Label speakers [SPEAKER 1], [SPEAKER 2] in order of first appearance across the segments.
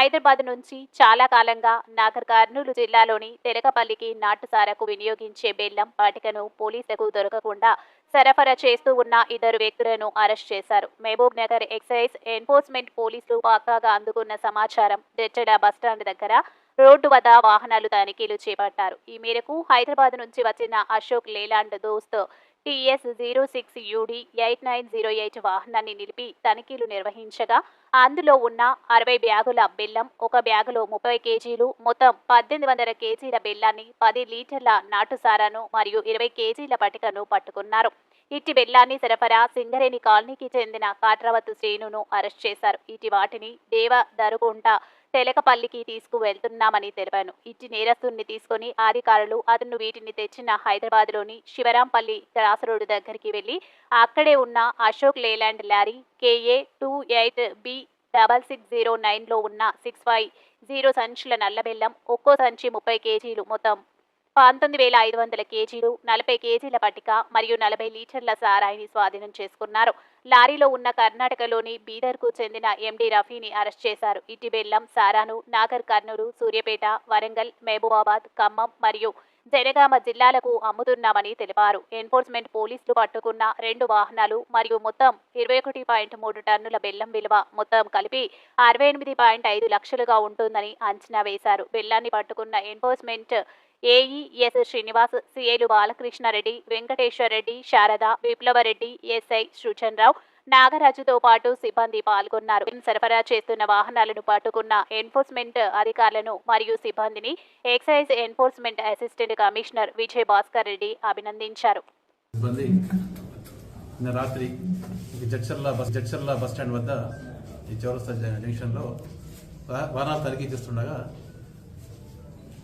[SPEAKER 1] హైదరాబాద్ నుంచి చాలా కాలంగా నాగర్ కర్నూలు జిల్లాలోని తెలకపల్లికి నాటుసారకు వినియోగించే బెల్లం పటికను పోలీసులకు దొరకకుండా సరఫరా చేస్తూ ఉన్న ఇద్దరు వ్యక్తులను అరెస్ట్ చేశారు. మహబూబ్ నగర్ ఎక్సైజ్ ఎన్ఫోర్స్మెంట్ పోలీసులు పాకాగా అందుకున్న సమాచారం దెచ్చడ బస్టాండ్ దగ్గర రోడ్డు వద్ద వాహనాలు తనిఖీలు చేపట్టారు. ఈ మేరకు హైదరాబాద్ నుంచి వచ్చిన Ashok Leyland Dost TS zero six UD eight nine zero eight వాహనాన్ని నిలిపి తనిఖీలు నిర్వహించగా అందులో ఉన్న అరవై బ్యాగుల బెల్లం ఒక బ్యాగులో ముప్పై కేజీలు మొత్తం పద్దెనిమిది వందల కేజీల బెల్లాన్ని పది లీటర్ల నాటుసారాను మరియు ఇరవై కేజీల పటికను పట్టుకున్నారు. ఇట్టి బెల్లాన్ని సరఫరా సింగరేణి కాలనీకి చెందిన కాట్రావత్ శ్రేణును అరెస్ట్ చేశారు. ఇటు వాటిని దేవ దరుగుంట తెలకపల్లికి తీసుకువెళ్తున్నామని తెలిపాను. ఇట్టి నేరస్తుడిని తీసుకుని అధికారులు అతను వీటిని తెచ్చిన హైదరాబాద్లోని శివరాంపల్లి క్రాస్ రోడ్డు దగ్గరికి వెళ్ళి అక్కడే ఉన్న Ashok Leyland lorry KA two eight B double six zero నైన్లో ఉన్న సిక్స్ ఫైవ్ జీరో సంచుల నల్లబెల్లం ఒక్కో సంచి ముప్పై కేజీలు మొత్తం పంతొమ్మిది వేల ఐదు వందల కేజీలు నలభై కేజీల పట్టిక మరియు నలభై లీటర్ల సారాయిని స్వాధీనం చేసుకున్నారు. లారీలో ఉన్న కర్ణాటకలోని బీదర్కు చెందిన ఎండి రఫీని అరెస్ట్ చేశారు. ఇటు బెల్లం సారాను నాగర్ కర్నూలు సూర్యపేట వరంగల్ మహబూబాబాద్ ఖమ్మం మరియు జనగామ జిల్లాలకు అమ్ముతున్నామని తెలిపారు. ఎన్ఫోర్స్మెంట్ పోలీసులు పట్టుకున్న రెండు వాహనాలు మరియు మొత్తం ఇరవై ఒకటి పాయింట్ మూడు టన్నుల బెల్లం విలువ మొత్తం కలిపి అరవై ఎనిమిది పాయింట్ ఐదు లక్షలుగా ఉంటుందని అంచనా వేశారు. బెల్లాన్ని పట్టుకున్న ఎన్ఫోర్స్మెంట్ ఏఈఎస్ శ్రీనివాస్ సిఐలు బాలకృష్ణారెడ్డి వెంకటేశ్వరరెడ్డి శారద విప్లవరెడ్డి ఎస్ఐ సృజన్రావు నాగరాజుతో పాటు సిబ్బంది పాల్గొన్నారు. సరఫరా చేస్తున్న వాహనాలను పట్టుకున్న ఎన్ఫోర్స్మెంట్ అధికారులను మరియు సిబ్బందిని excise enforcement assistant commissioner Vijay Bhaskar Reddy అభినందించారు.
[SPEAKER 2] రాత్రి Jadcherla bus Jadcherla bus stand వద్ద ఈ చౌరస్తా జంక్షన్లో వాహనాలు తనిఖీ చేస్తుండగా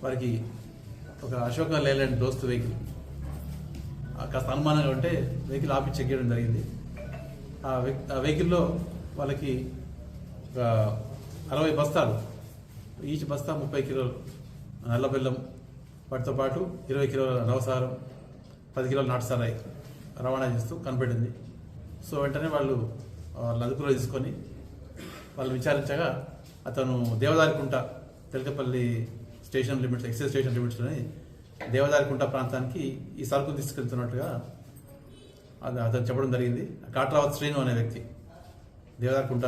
[SPEAKER 2] వారికి ఒక అశోక లేలాండ్ దోస్త్ వెహికల్. ఆ కాస్త అనుమానంగా ఉంటే వెహికల్ ఆపి చెక్ చేయడం జరిగింది. ఆ వెహి- ఆ వెహికల్లో వాళ్ళకి ఒక అరవై బస్తాలు ఈచ్ బస్తా ముప్పై కిలోలు నల్ల బెల్లం వాటితో పాటు ఇరవై కిలోల నవసారం పది కిలోల నాటుసారాయి రవాణా చేస్తూ కనిపెట్టింది. సో వెంటనే వాళ్ళు వాళ్ళ అదుపులో తీసుకొని వాళ్ళు విచారించగా అతను Devadarikunta Telakapalli station limits excise station లిమిట్స్లోని Devadarikunta ప్రాంతానికి ఈ సరుకు తీసుకెళ్తున్నట్టుగా అది అతను చెప్పడం జరిగింది. కాట్రావత్ శ్రీను అనే వ్యక్తి దేవదారికుంట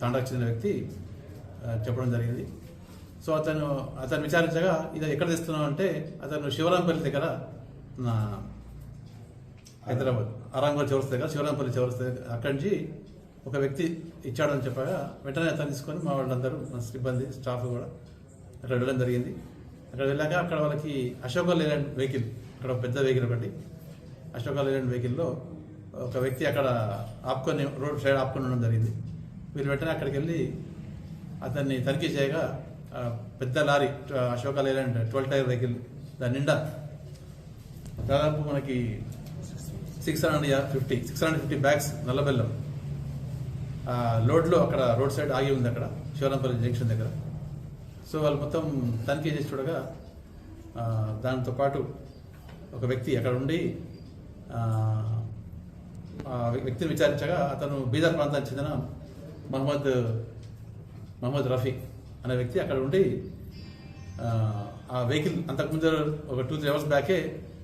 [SPEAKER 2] తాండాకు చెందిన వ్యక్తి చెప్పడం జరిగింది. సో అతను అతను విచారించగా ఇది ఎక్కడ తెస్తున్నావు? అంటే అతను శివరాంపల్లి దగ్గర నా హైదరాబాద్ అరంగల్ చౌరస్ దగ్గర శివరాంపల్లి చౌరస్ దగ్గర. అక్కడి నుంచి ఒక వ్యక్తి ఇచ్చాడని చెప్పగా వెంటనే అతను తీసుకొని మా వాళ్ళందరూ మా సిబ్బంది స్టాఫ్ కూడా అక్కడ వెళ్ళడం జరిగింది. అక్కడ వెళ్ళాక అక్కడ వాళ్ళకి అశోక లేలాండ్ వెహికల్ అక్కడ పెద్ద వెహికల్ ఒకటి. అశోక లేలాండ్ వెహికల్లో ఒక వ్యక్తి అక్కడ ఆపుకొని రోడ్ సైడ్ ఆపుకొని ఉండడం జరిగింది. వీళ్ళు వెంటనే అక్కడికి వెళ్ళి అతన్ని తనిఖీ చేయగా పెద్ద lorry Ashoka Leyland twelve tyre vehicle దాని నిండా దాదాపు మనకి six hundred fifty six hundred fifty bags నల్లబెల్లం లోడ్లో అక్కడ రోడ్ సైడ్ ఆగి ఉంది అక్కడ శివరంపల్లి జంక్షన్ దగ్గర. సో వాళ్ళు మొత్తం తనిఖీ చేసి చూడగా దాంతో పాటు ఒక వ్యక్తి అక్కడ ఉండి ఆ, వ్యక్తిని విచారించగా అతను బీదర్ ప్రాంతానికి చెందిన మహమ్మద్ మహమ్మద్ రఫీ అనే వ్యక్తి అక్కడ ఉండి ఆ, వెహికల్ అంతకుముందు ఒక టూ త్రీ అవర్స్ బ్యాకే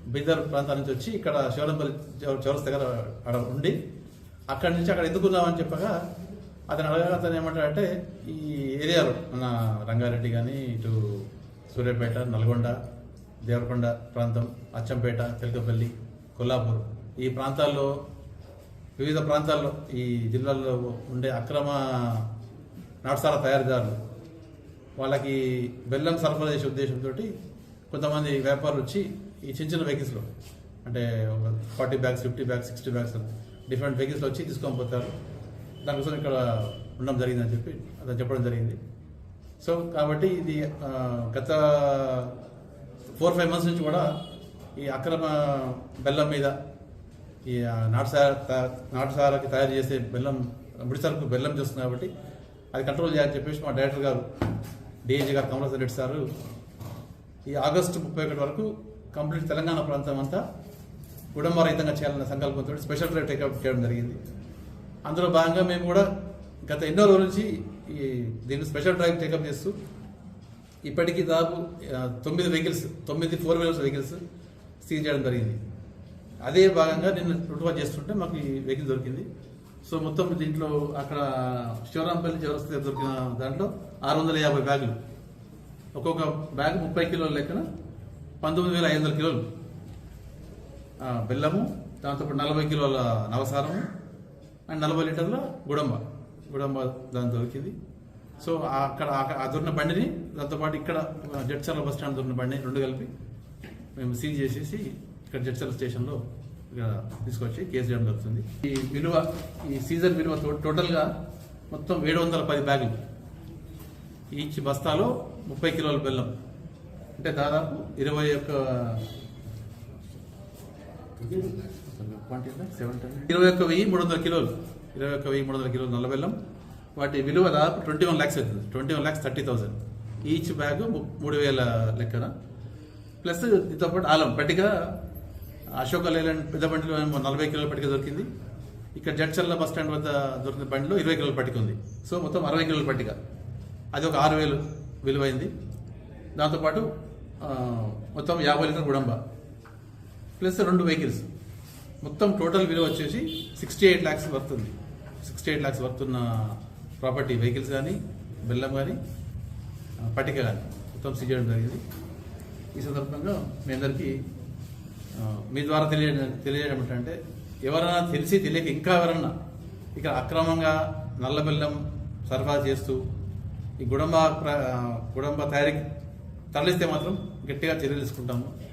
[SPEAKER 2] బీదర్ ప్రాంతం నుంచి వచ్చి ఇక్కడ శివరంపల్లి చౌరస్ దగ్గర అక్కడ ఉండి అక్కడి నుంచి అక్కడ ఎందుకు ఉన్నామని చెప్పగా అతను అడగగా అతను ఏమంటాడంటే ఈ ఏరియాలో మన రంగారెడ్డి కానీ ఇటు సూర్యాపేట నల్గొండ దేవరకొండ ప్రాంతం అచ్చంపేట తెలకపల్లి కొల్లాపూర్ ఈ ప్రాంతాల్లో వివిధ ప్రాంతాల్లో ఈ జిల్లాల్లో ఉండే అక్రమ నాటసాల తయారీదారులు వాళ్ళకి బెల్లం సరఫరా చేసే ఉద్దేశంతో కొంతమంది వ్యాపారులు వచ్చి ఈ చిన్న చిన్న వెహికల్స్లో అంటే forty bags fifty bags sixty bags different వెహికల్స్లో వచ్చి తీసుకొని పోతారు. దానికోసం ఇక్కడ ఉండడం జరిగిందని చెప్పి అతను చెప్పడం జరిగింది. సో కాబట్టి ఇది గత ఫోర్ ఫైవ్ మంత్స్ నుంచి కూడా ఈ అక్రమ బెల్లం మీద ఈ నాటుసార నాటుసారకి తయారు చేసే బెల్లం ముడిసరకు బెల్లం చేస్తుంది కాబట్టి అది కంట్రోల్ చేయాలని చెప్పేసి మా డైరెక్టర్ గారు డిఐజీ గారు కమలాసన్ రెడ్డి సారు ఈ ఆగస్టు ముప్పై ఒకటి వరకు కంప్లీట్ తెలంగాణ ప్రాంతం అంతా కుటుంబ రహితంగా చేయాలన్న సంకల్పంతో స్పెషల్ డ్రైవ్ టేకప్ చేయడం జరిగింది. అందులో భాగంగా మేము కూడా గత ఎన్నో రోజుల నుంచి ఈ దీన్ని స్పెషల్ డ్రైవ్ టేకప్ చేస్తూ ఇప్పటికీ దాదాపు తొమ్మిది వెహికల్స్ తొమ్మిది ఫోర్ వీలర్స్ వెహికల్స్ సీజ్ చేయడం జరిగింది. అదే భాగంగా నిన్న రుటువా చేస్తుంటే మాకు ఈ వెహికల్ దొరికింది. సో మొత్తం దీంట్లో అక్కడ శివరాంపల్లి చౌరస్తా దొరికిన దాంట్లో ఆరు వందల యాభై బ్యాగులు. ఒక్కొక్క బ్యాగ్ ముప్పై కిలోల లెక్కన పంతొమ్మిది వేల ఐదు వందల కిలోలు. బెల్లము దాంతోపాటు నలభై కిలోల నవసారము అండ్ నలభై లీటర్ల గుడంబ. గుడంబ దాని దొరికింది. సో అక్కడ ఆ- దొరిన దొరికిన బండిని దాంతోపాటు ఇక్కడ జడ్చర్ల బస్ స్టాండ్ దొరికిన బండిని రెండు కలిపి మేము సీజ్ చేసేసి ఇక్కడ జడ్చర్ల స్టేషన్లో ఇక్కడ తీసుకొచ్చి కేసు చేయడం జరుగుతుంది. ఈ విలువ ఈ సీజన్ విలువ టోటల్గా మొత్తం ఏడు వందల పది బ్యాగులు. ఈచ్ బస్తాలో ముప్పై కిలోల బెల్లం. అంటే దాదాపు ఇరవై ఒక్క ఇరవై ఒక్క వెయ్యి మూడు వందల కిలోలు. ఇరవై ఒక్క వెయ్యి మూడు వందల కిలోలు నల్ల బెల్లం. వాటి విలువ దాదాపు ట్వంటీ వన్ ల్యాక్స్ అవుతుంది. Twenty one lakhs thirty thousand. Each bag మూడు వేల లెక్కన. ప్లస్ దీంతో పాటు ఆలం పట్టిక అశోక లేలాండ్ పెద్ద బండిలో ఏమో నలభై కిలోల పట్టిక దొరికింది. ఇక్కడ జడ్చల్ల బస్ స్టాండ్ వద్ద దొరికిన బండిలో ఇరవై కిలోల పట్టిక ఉంది. సో మొత్తం అరవై కిలోల పట్టిక అది ఒక ఆరు వేలు విలువైంది. దాంతోపాటు మొత్తం యాభై లీటర్ గుడంబ. ప్లస్ రెండు వెహికల్స్. మొత్తం టోటల్ విలువ వచ్చేసి సిక్స్టీ ఎయిట్ ల్యాక్స్ పడుతుంది. సిక్స్టీ ఎయిట్ ల్యాక్స్ వర్తున్న ప్రాపర్టీ వెహికల్స్ కానీ బెల్లం కానీ పట్టిక కానీ మొత్తం సీజ్ చేయడం జరిగింది. ఈ సందర్భంగా మీ అందరికీ మీ ద్వారా తెలియ తెలియజేయడం ఏంటంటే ఎవరైనా తెలిసి తెలియక ఇంకా ఎవరన్నా ఇక అక్రమంగా నల్ల బెల్లం సరఫరా చేస్తూ ఈ గుడంబ ప్ర- గుడంబ తయారీ తరలిస్తే మాత్రం గట్టిగా చర్యలు తీసుకుంటాము.